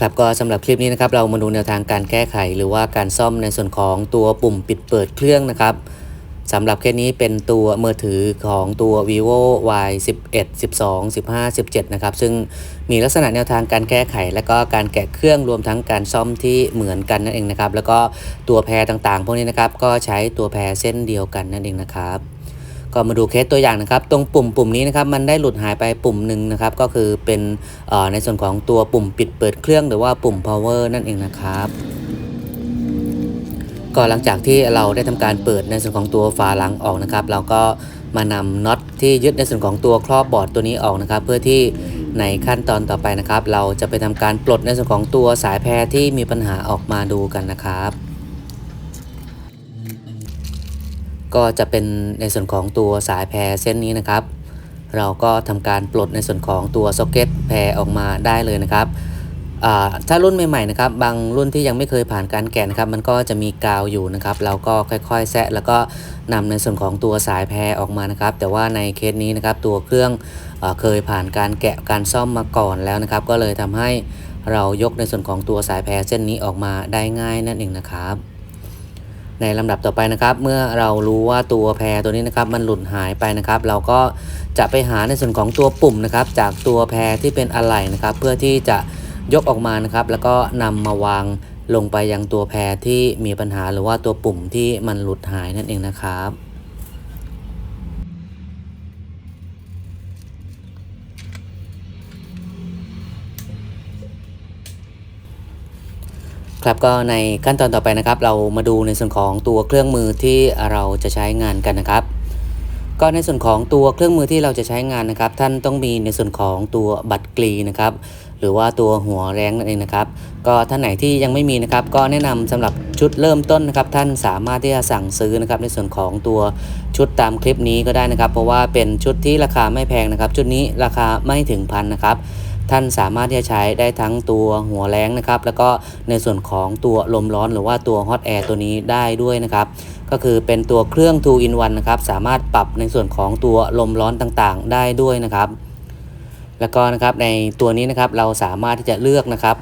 ครับก็สำหรับคลิปนี้นะครับเรามาดูแนวทางการแก้ไข หรือว่าการซ่อมในส่วนของตัวปุ่มปิดเปิดเครื่องนะครับสำหรับเคสนี้เป็นตัวมือถือของตัว vivo y 11 12 15 17 นะครับ ซึ่งมีลักษณะแนวทางการแก้ไข และก็การแกะเครื่องรวมทั้งการซ่อมที่เหมือนกันนั่นเองนะครับ แล้วก็ตัวแพรต่างๆ พวกนี้นะครับ ก็ใช้ตัวแพรเส้นเดียวกันนั่นเองนะครับ ก็มาดูเคสตัวอย่างนะครับ ตรงปุ่มปุ่มนี้นะครับมันได้หลุดหายไปปุ่มหนึ่งนะครับ ก็คือเป็นในส่วนของตัวปุ่มปิดเปิดเครื่องหรือว่าปุ่ม power นั่นเองนะครับก็หลังจากที่เราได้ทำการเปิดในส่วนของตัวฝาหลังออกนะครับ เราก็มานำน็อตที่ยึดในส่วนของตัวครอบบอร์ดตัวนี้ออกนะครับ เพื่อที่ในขั้นตอนต่อไปนะครับ เราจะไปทำการปลดในส่วนของตัวสายแพรที่มีปัญหาออกมาดูกันนะครับ ก็จะเป็นในส่วนของตัวสายแพรเส้นนี้นะครับ เราก็ทำการปลดในส่วนของตัวซ็อกเก็ตแพรออกมาได้เลยนะครับถ้ารุ่นใหม่ๆนะครับ บางรุ่นที่ยังไม่เคยผ่านการแกะนะครับ มันก็จะมีกาวอยู่นะครับ เราก็ค่อยๆแซะแล้วก็นำในส่วนของตัวสายแพรออกมานะครับ แต่ว่าในเคสนี้นะครับตัวเครื่องเอเคยผ่านการแกะการซ่อมมาก่อนแล้วนะครับ ก็เลยทำให้เรายกในส่วนของตัวสายแพรเส้นนี้ออกมาได้ง่ายนั่นเองนะครับ ในลำดับต่อไปนะครับ เมื่อเรารู้ว่าตัวแพรตัวนี้นะครับมันหลุดหายไปนะครับ เราก็จะไปหาในส่วนของตัวปุ่มนะครับ จากตัวแพรที่เป็นอะไหล่นะครับ เพื่อที่จะยกออกมานะครับ แล้วก็นำมาวางลงไปยังตัวแพรที่มีปัญหาหรือว่าตัวปุ่มที่มันหลุดหายนั่นเองนะครับ ครับก็ในขั้นตอนต่อไปนะครับ เรามาดูในส่วนของตัวเครื่องมือที่เราจะใช้งานกันนะครับ ก็ในส่วนของตัวเครื่องมือที่เราจะใช้งานนะครับ ท่านต้องมีในส่วนของตัวบัตรกรีนะครับ หรือว่าตัวหัวแรงนั่นเองนะครับ ก็ท่านไหนที่ยังไม่มีนะครับ ก็แนะนำสำหรับชุดเริ่มต้นนะครับ ท่านสามารถที่จะสั่งซื้อนะครับ ในส่วนของตัวชุดตามคลิปนี้ก็ได้นะครับ เพราะว่าเป็นชุดที่ราคาไม่แพงนะครับ ชุดนี้ราคาไม่ถึงพันนะครับ ท่านสามารถที่จะใช้ได้ทั้งตัวหัวแรงนะครับ แล้วก็ในส่วนของตัวลมร้อนหรือว่าตัวฮอตแอร์ตัวนี้ได้ด้วยนะครับ ก็คือเป็นตัวเครื่อง 2 in 1นะครับ สามารถปรับในส่วนของตัวลมร้อนต่างๆ ได้ด้วยนะครับแล้วก็นะครับในตัวนี้นะครับเราสามารถที่จะเลือกนะครับ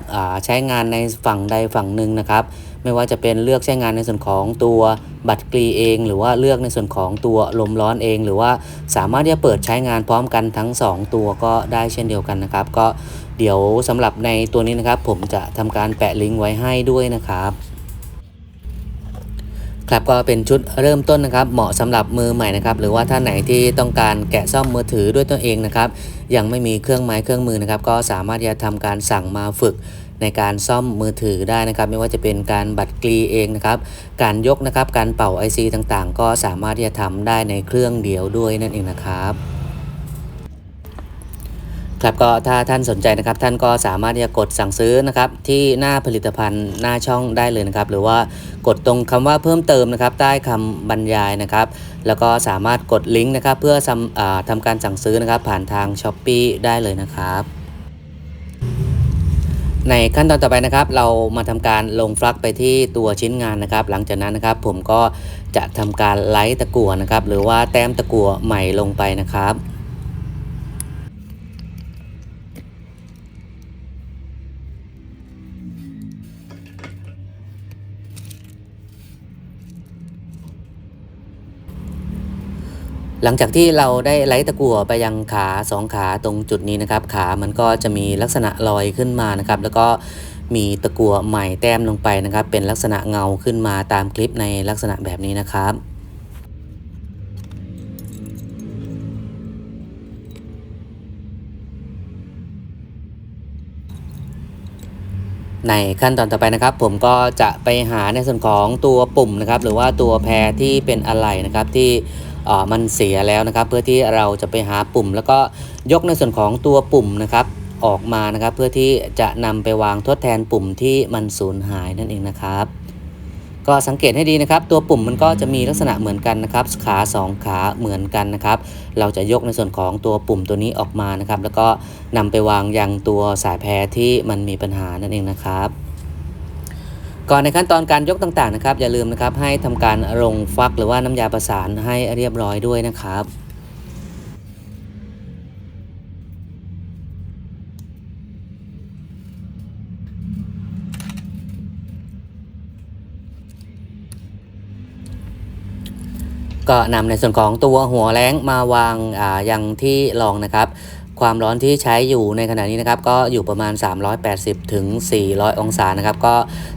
ใช้งานในฝั่งใดฝั่งหนึ่งนะครับ ไม่ว่าจะเป็นเลือกใช้งานในส่วนของตัวบัตรกรีเอง หรือว่าเลือกในส่วนของตัวลมร้อนเอง หรือว่าสามารถที่จะเปิดใช้งานพร้อมกันทั้ง 2 ตัวก็ได้เช่นเดียวกันนะครับ ก็เดี๋ยวสำหรับในตัวนี้นะครับ ผมจะทำการแปะลิงก์ไว้ให้ด้วยนะครับครับก็เป็นชุดเริ่มต้นนะครับ เหมาะสำหรับมือใหม่นะครับ หรือว่าท่านไหนที่ต้องการแกะซ่อมมือถือด้วยตัวเองนะครับ ยังไม่มีเครื่องไม้เครื่องมือนะครับ ก็สามารถที่จะทำการสั่งมาฝึก ในการซ่อมมือถือได้นะครับ ไม่ว่าจะเป็นการบัดกรีเองนะครับ การยกนะครับ การเป่า IC ต่างๆ ก็สามารถที่จะทำได้ในเครื่องเดียวด้วยนั่นเองนะครับครับก็ถ้าท่านสนใจนะครับท่านก็สามารถที่จะกดสั่งซื้อนะครับที่หน้าผลิตภัณฑ์หน้าช่องได้เลยนะครับ หรือว่ากดตรงคำว่าเพิ่มเติมนะครับใต้คำบรรยายนะครับ แล้วก็สามารถกดลิงก์นะครับเพื่อทำอ่าทำการสั่งซื้อนะครับผ่านทาง s h อ p e e ได้เลยนะครับ ในขั้นตอนต่อไปนะครับ เรามาทำการลงฟลักไปที่ตัวชิ้นงานนะครับ หลังจากนั้นนะครับ ผมก็จะทำการไลท์ตะกั่วนะครับ หรือว่าแต้มตะกั่วใหม่ลงไปนะครับ หลังจากที่เราได้ไล่ตะกั่วไปยังขาสองขาตรงจุดนี้นะครับ ขามันก็จะมีลักษณะลอยขึ้นมานะครับ แล้วก็มีตะกั่วใหม่แต้มลงไปนะครับ เป็นลักษณะเงาขึ้นมาตามคลิปในลักษณะแบบนี้นะครับในขั้นตอนต่อไปนะครับ ผมก็จะไปหาในส่วนของตัวปุ่มนะครับ หรือว่าตัวแพรที่เป็นอะไหล่นะครับที่ มันเสียแล้วนะครับ เพื่อที่เราจะไปหาปุ่ม แล้วก็ยกในส่วนของตัวปุ่มนะครับออกมานะครับ เพื่อที่จะนำไปวางทดแทนปุ่มที่มันสูญหายนั่นเองนะครับ ก็สังเกตให้ดีนะครับ ตัวปุ่มมันก็จะมีลักษณะเหมือนกันนะครับ ขาสองขาเหมือนกันนะครับ เราจะยกในส่วนของตัวปุ่มตัวนี้ออกมานะครับ แล้วก็นำไปวางยังตัวสายแพรที่มันมีปัญหานั่นเองนะครับ ก่อนในขั้นตอนการยกต่างๆนะครับ อย่าลืมนะครับให้ทำการรงฟักหรือว่าน้ำยาประสานให้เรียบร้อยด้วยนะครับก็นำในส่วนของตัวหัวแรงมาวางอะยังที่รองนะครับ ความร้อนที่ใช้อยู่ในขณะนี้นะครับก็อยู่ประมาณ 380ถึง400 องศานะครับก็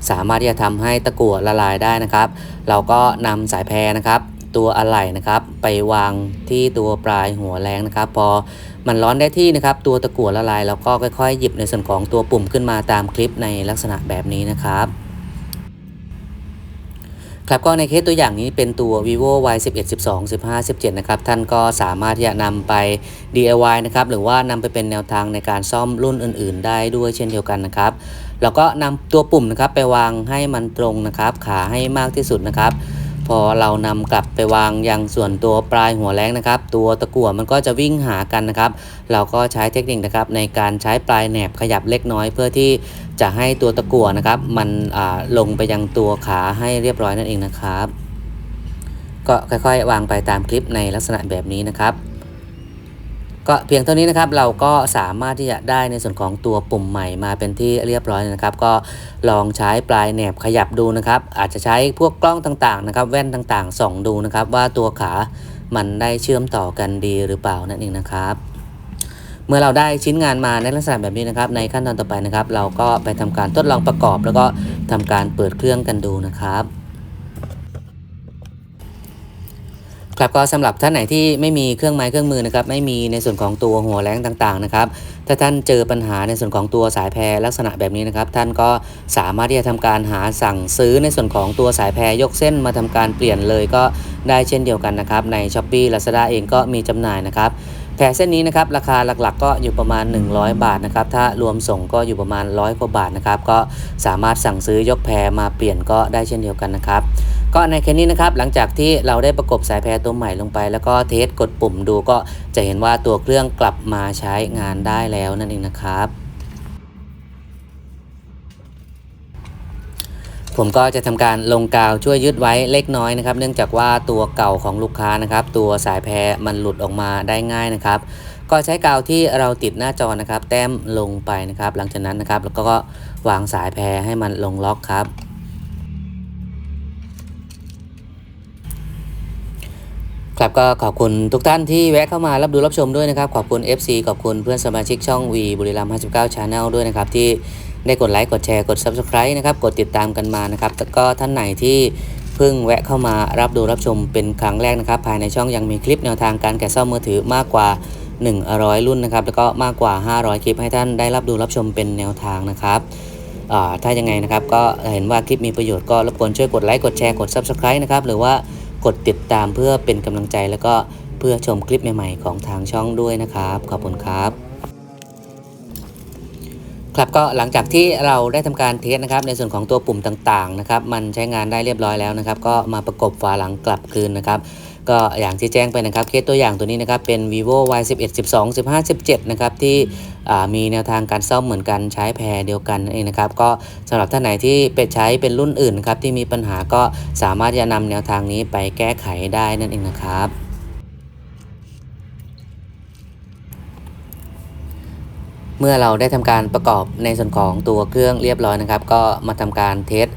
สามารถที่จะทำให้ตะกั่วละลายได้นะครับ เราก็นำสายแพรนะครับตัวอะไหล่นะครับไปวางที่ตัวปลายหัวแรงนะครับ พอมันร้อนได้ที่นะครับ ตัวตะกั่วละลายเราก็ค่อยๆ หยิบในส่วนของตัวปุ่มขึ้นมาตามคลิปในลักษณะแบบนี้นะครับ ครับก็ในเคสตัวอย่างนี้เป็นตัว vivo y 11 12 15 17 นะครับ ท่านก็สามารถที่จะนำไป DIY นะครับ หรือว่านำไปเป็นแนวทางในการซ่อมรุ่นอื่น ๆ ได้ด้วยเช่นเดียวกันนะครับ แล้วก็นำตัวปุ่มนะครับไปวางให้มันตรงนะครับ ขาให้มากที่สุดนะครับ พอเรานำกลับไปวางยังส่วนตัวปลายหัวแรงนะครับ ตัวตะกั่วมันก็จะวิ่งหากันนะครับ เราก็ใช้เทคนิคนะครับในการใช้ปลายแหนบขยับเล็กน้อยเพื่อที่ จะให้ตัวตะกั่วนะครับ มันลงไปยังตัวขาให้เรียบร้อยนั่นเองนะครับ ก็ค่อยๆ วางไปตามคลิปในลักษณะแบบนี้นะครับ ก็เพียงเท่านี้นะครับเราก็สามารถที่จะได้ในส่วนของตัวปุ่มใหม่มาเป็นที่เรียบร้อยนะครับ ก็ลองใช้ปลายแหนบขยับดูนะครับ อาจจะใช้พวกกล้องต่างๆนะครับ แว่นต่างๆส่องดูนะครับ ว่าตัวขามันได้เชื่อมต่อกันดีหรือเปล่านั่นเองนะครับ มื่อเราได้ชิ้นงานมาในลักษณะแบบนี้นะครับ ในขั้นตอนต่อไปนะครับ เราก็ไปทำการทดลองประกอบ แล้วก็ทำการเปิดเครื่องกันดูนะครับครับก็สำหรับท่านไหนที่ไม่มีเครื่องไม้เครื่องมือนะครับไม่มีในส่วนของตัวหัวแรงต่างๆนะครับถ้าท่านเจอปัญหาในส่วนของตัวสายแพรลักษณะแบบนี้นะครับ ท่านก็สามารถที่จะทำการหาสั่งซื้อในส่วนของตัวสายแพรยกเส้นมาทำการเปลี่ยนเลยก็ได้เช่นเดียวกันนะครับใน s h อ p e e Lazada เองก็มีจำหน่ายนะครับ แผ่เส้นนี้นะครับราคาหลักๆ ก็อยู่ประมาณ 100 บาทนะครับถ้ารวมส่งก็อยู่ประมาณร้อยกว่าบาทนะครับก็สามารถสั่งซื้อยกแพรมาเปลี่ยนก็ได้เช่นเดียวกันนะครับก็ในแค่นี้นะครับหลังจากที่เราได้ประกบสายแพรตัวใหม่ลงไป แล้วก็เทสกดปุ่มดูก็จะเห็นว่าตัวเครื่องกลับมาใช้งานได้แล้วนั่นเองนะครับ ผมก็จะทำการลงกาวช่วยยึดไว้เล็กน้อยนะครับ เนื่องจากว่าตัวเก่าของลูกค้านะครับ ตัวสายแพรมันหลุดออกมาได้ง่ายนะครับ ก็ใช้กาวที่เราติดหน้าจอนะครับ แต้มลงไปนะครับ หลังจากนั้นนะครับ แล้วก็วางสายแพรให้มันลงล็อกครับ ครับก็ขอบคุณทุกท่านที่แวะเข้ามารับดูรับชมด้วยนะครับ ขอบคุณ FC ขอบคุณเพื่อนสมาชิกช่องวีบุรีรัมย์59 Channel ด้วยนะครับ ที่ได้กดไลค์กดแชร์กด Subscribe นะครับ กดติดตามกันมานะครับแล้วก็ท่านไหนที่เพิ่งแวะเข้ามารับดูรับชมเป็นครั้งแรกนะครับ ภายในช่องยังมีคลิปแนวทางการแกะซ่อมมือถือมากกว่า 100 รุ่นนะครับแล้วก็มากกว่า 500 คลิปให้ท่านได้รับดูรับชมเป็นแนวทางนะครับถ้ายังไงนะครับก็เห็นว่าคลิปมีประโยชน์ก็รบกวนช่วยกดไลค์กดแชร์กด Subscribe นะครับหรือว่า กดติดตามเพื่อเป็นกำลังใจแล้วก็เพื่อชมคลิปใหม่ ๆ ของทางช่องด้วยนะครับ ขอบคุณครับ ครับก็หลังจากที่เราได้ทำการเทสนะครับ ในส่วนของตัวปุ่มต่างๆนะครับ มันใช้งานได้เรียบร้อยแล้วนะครับ ก็มาประกบฝาหลังกลับคืนนะครับ ก็อย่างที่แจ้งไปนะครับเคสตัวอย่างตัวนี้นะครับเป็น vivo y 11 12 15 17นะครับที่มีแนวทางการซ่อมเหมือนกันใช้แพรเดียวกันนั่นเองนะครับก็สำหรับท่านไหนที่ไปใช้เป็นรุ่นอื่นนครับที่มีปัญหาก็สามารถจะนำแนวทางนี้ไปแก้ไขได้นั่นเองนะครับเมื่อเราได้ทำการประกอบในส่วนของตัวเครื่องเรียบร้อยนะครับ ก็มาทำการเทส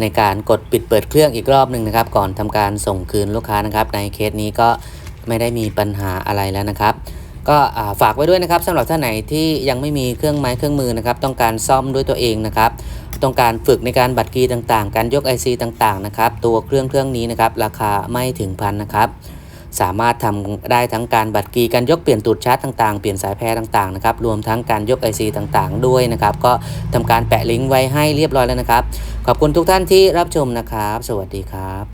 ในการกดปิดเปิดเครื่องอีกรอบหนึ่งนะครับ ก่อนทำการส่งคืนลูกค้านะครับ ในเคสนี้ก็ไม่ได้มีปัญหาอะไรแล้วนะครับก็ฝากไว้ด้วยนะครับสำหรับท่านไหนที่ยังไม่มีเครื่องไม้เครื่องมือนะครับ ต้องการซ่อมด้วยตัวเองนะครับ ต้องการฝึกในการบัตรกีต่างๆ การยก IC ต่างๆนะครับ ตัวเครื่องเครื่องนี้นะครับ ราคาไม่ถึงพันนะครับ สามารถทำได้ทั้งการบัตรกีการยกเปลี่ยนตูดชาร์จต่างๆ เปลี่ยนสายแพรต่างๆนะครับรวมทั้งการยก IC ต่างๆ ด้วยนะครับก็ทำการแปะลิงก์ไว้ให้เรียบร้อยแล้วนะครับ ขอบคุณทุกท่านที่รับชมนะครับ สวัสดีครับ